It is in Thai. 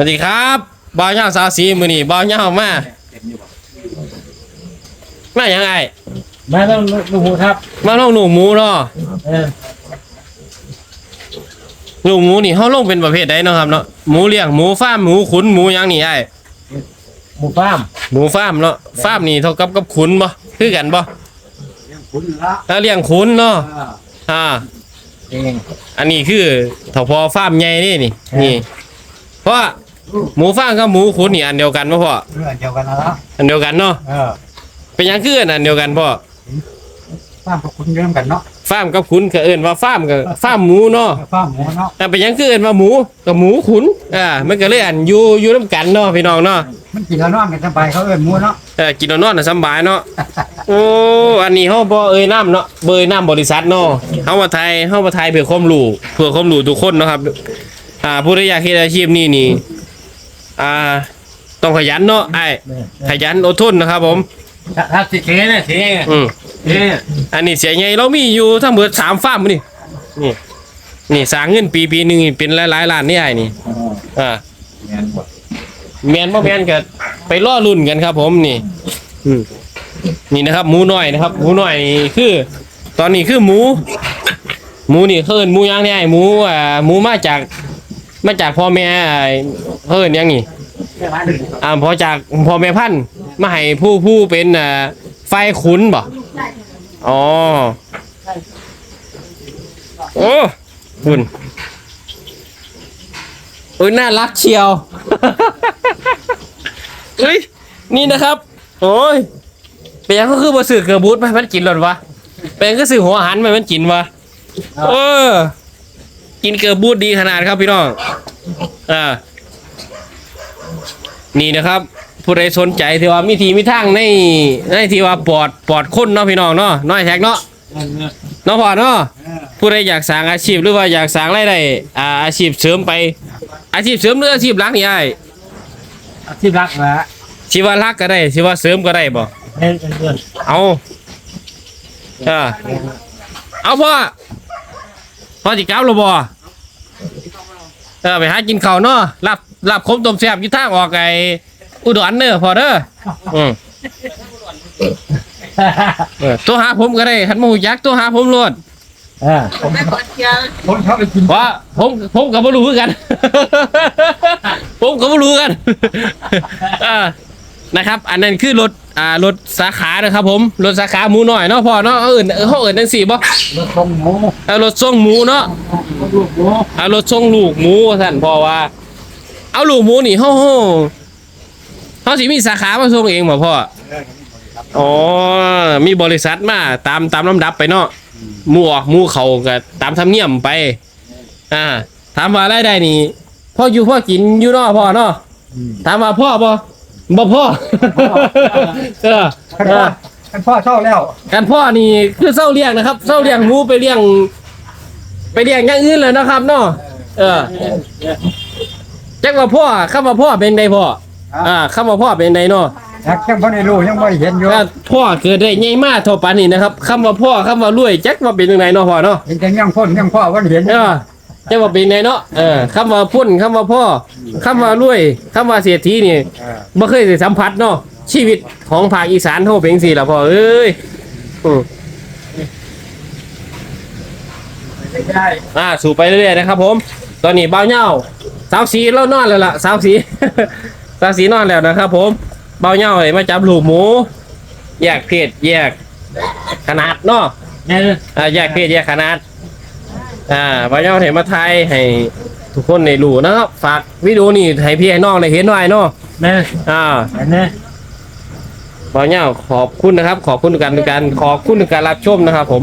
วัสดีครับบ่าวเหย้าสาวสีมือนี่บ่าวเหย้ามามายังไงมาต้องลูกหูครับ มาลงหนูหมูเนาะเออหนูหมูนี่เฮาลงเป็นประเภทใดเนาะครับเนาะหมูเลี้ยงหมูฟาร์มหมูขุนหมูหยังนี่ไอ้หมูฟาร์มหมูฟาร์มเนาะฟาร์มนี่เท่ากับกับขุนบ่คือกันบ่คุณละถ้าเลี้ยงขุนเนาะอ่า เองอันนี้คือเท่าพอฟาร์มใหญ่นี่นี่นี่ เพราะว่า หมูฟาร์มกับหมูขุนนี่อันเดียวกันบ่พ่อเรื่องเดียวกันนะละอันเดียวกันเนาะเออเป็นหยังคืออันเดียวกันพ่อฟาร์มกับคุณเริ่มกันเนาะฟาร์มกับขุนก็เอิ้นว่าฟาร์มกับฟาร์มหมูเนาะฟาร์มหมูเนาะแต่เป็นหยังคือเอิ้นว่าหมูกับหมูขุนอ่ามันก็เลยอันอยู่อยู่นํกันเนาะพี่น้องเนาะ มันกินแล้วนอนกันสบายเขาเอิ้นหมูเนาะเออกินแล้วนอนน่ะสำบายเนาะ โอ้ อันนี้เฮาบ่เอ่ยน้ำเนาะบ่เอ่ยน้ำบริษัทเนาะเฮามาไทยเฮามาไทยเพื่อความรู้เพื่อความรู้ทุกคนเนาะครับ อ่าผู้ใดอยากเฮ็ดอาชีพนี้นี่ อ่า ต้องขยันเนาะไอ้ขยันอดทนนะครับ ผม ถ้าสิเคเนี่ยสิอืมเคอันนี้เสียใหญ่เรามีอยู่ทั้งหมดสามฟาร์มนี่นี่ นี่สร้างเงินปีปีหนึงนี่เป็นหลายๆล้านนี่ไอ้นี่อ่าเงี้ยหมดแมนบ่แมนก็ไปล่อรุ่นกันครับ ผมนี่ อืมนี่นะครับ หมูน้อยนะครับ หมูน้อยนี่คือ ตอนนี้คือหมู หมูนี่เฮิ่นหมูย่างเนี่ยหมูอ่าหมูมาจากมาจากพ่อแม่อ่า เฮิ่นยังนี่อ่าพอจากพ่อแม่พันธุ์มาให้ผู้ผู้เป็นอ่าไฟขุนบ่อ๋อโอ้คุณโอ้ยน่ารักเชียวเฮ้ยนี่นะครับ โอ้ยเป็นยังก็คือบ่ซื้อเกลือบูทไปมันกินหรอวะเป็นยังก็ซื้อหัวหันไปมันกินวะเออ กินเกลือบูทดีขนาดครับพี่น้องอ่า นี่นะครับผู้ใดสนใจที่ว่ามีทีมีทางในในที่ว่าปลอดปลอดคนเนาะพี่น้องเนาะน้อยแท็กเนาะเนาะพอเนาะผู้ใดอยากสร้างอาชีพหรือว่าอยากสร้างรายได้อ่าอาชีพเสริมไป อาชีพเสริมหรืออาชีพหลักนี่ไอ้อาชีพรักละชีวรักก็ได้ชีวเสริมก็ได้บ่เล่นเพื่อนเอาเออเอาพ่อพ่อจิกลับหรือบ่เออไปหากินข้าวเนาะรับ รับคมต้มแซ่บอยู่ทางออกไอ้อุดรเด้อพอเด้ออืมเออตัวหาผมก็ได้คันหมูยักษ์ตัวหาผมโลดเออคนเขาไปกินว่าผมผมก็บ่รู้คือกัน ผมก็บ่รู้กันเออนะครับ อันนั้นคือรถอ่ารถสาขานะครับ ผมรถสาขาหมูหน่อยเนาะพ่อเนาะเอาเอื่นเออเขาเอื่นจังสี่บ่รถทรงหมูเอารถส่งหมูเนาะลูกหมูเอารถส่งลูกหมูท่านพ่อว่า เอาลูกหมูนี่เฮาเฮาเฮาสิมีสาขามาส่งเองบ่พ่ออ๋อมีบริษัทมาตามตามลำดับไปเนาะหมูออกหมูเขาก็ตามธรรมเนียมไป อ่า ถามว่ารายได้นี่พ่ออยู่พ่อกินอยู่เนาะพ่อเนาะถามว่าพ่อบ่บ่พ่อเออท่านเอพ่ออท่านพ่อเช่าแล้วการพ่อนี่คือเศร้าเลี้ยงนะครับเศร้าเลี้ยงหมูไปเลี้ยง ไปเลี้ยงอย่างอื่นเลยนะครับเนาะเออ จักว่าพ่อคำว่าพ่อเป็นไดพ่ออ่าคำว่าพ่อเป็นไดเนาะยักษ์ยังพ่อในรู้ยังไม่เห็นอยู่ถ้าพ่อเกิดได้ใหญ่มากเท่าปานนี้นะครับคำว่าพ่อคำว่ารวยจักว่าเป็นยังไงเนาะพ่อเนาะเห็นแต่ยังพ่นยังพ่อวันเห็นเออจักว่าเป็นไงเนาะเออคำว่าพุ่นคำว่าพ่อคำว่ารวยคำว่าเศรษฐีนี่เออบ่เคยได้สัมผัสเนาะชีวิตของภาคอีสานเฮาเป็นจังซี่ล่ะพ่อเอ้ยอืมไม่ได้อ่าสู่ไปเรื่อยๆนะครับผม ตอนนี้เบาเหย้า สาวสีเรานอนแล้วล่ะสาวสี สาวสีนอนแล้วนะครับผมเบาเหย้าเลยมาจับลูกหมู แยกเพศแยกขนาดเนาะเนี่ยอ่าแยกเพศแยกขนาด อ่าเบาเหย้าเห็นมาไทยให้ทุกคนในรู้นะครับฝากวิดีโอนี้ให้พี่ให้น้องได้เห็นหน่อยเนาะเนี่ยอ่าเนี่ยเบาเหย้าขอบคุณนะครับ ขอบคุณกันการขอบคุณการรับชมนะครับผม